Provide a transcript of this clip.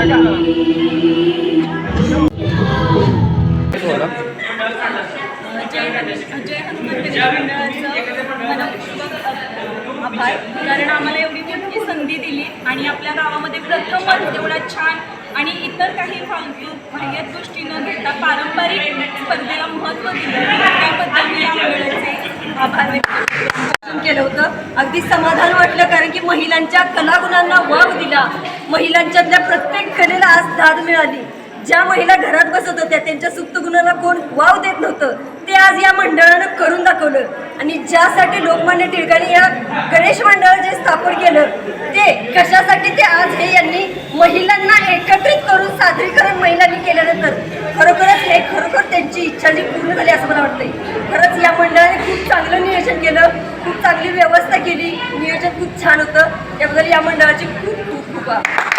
आभार कारण आम्हाला एवढी मोठी संधी दिली आणि आपल्या गावामध्ये प्रथमच एवढा छान आणि इतर काही फालतू बाह्य गोष्टी न घेता पारंपरिक स्पर्धेला महत्त्व दिलं त्याबद्दल मी या वेळेचे आभार व्यक्त केलं होतं. अगदी समाधान वाटलं कारण की महिलांच्या कलागुणांना वाव दिला. महिलांच्यातल्या प्रत्येक कलेला आज दाद मिळाली. ज्या महिला घरात बसत होत्या त्यांच्या सुप्त गुणाला कोण वाव देत नव्हतं. ते आज या मंडळानं करून दाखवलं. आणि ज्यासाठी लोकमान्य टिळकांनी या गणेश मंडळ जे स्थापन केलं ते कशासाठी ते आज हे यांनी महिलांना एकत्रित करून सादरीकरण महिलांनी केल्यानंतर खरोखरच हे खरोखर त्यांची इच्छा जी पूर्ण झाली असं मला वाटतंय. खरंच या चांगलं नियोजन केलं खूप चांगली व्यवस्था केली. नियोजन खूप छान होतं. त्याबद्दल या मंडळाची खूप खूप खूप आभार.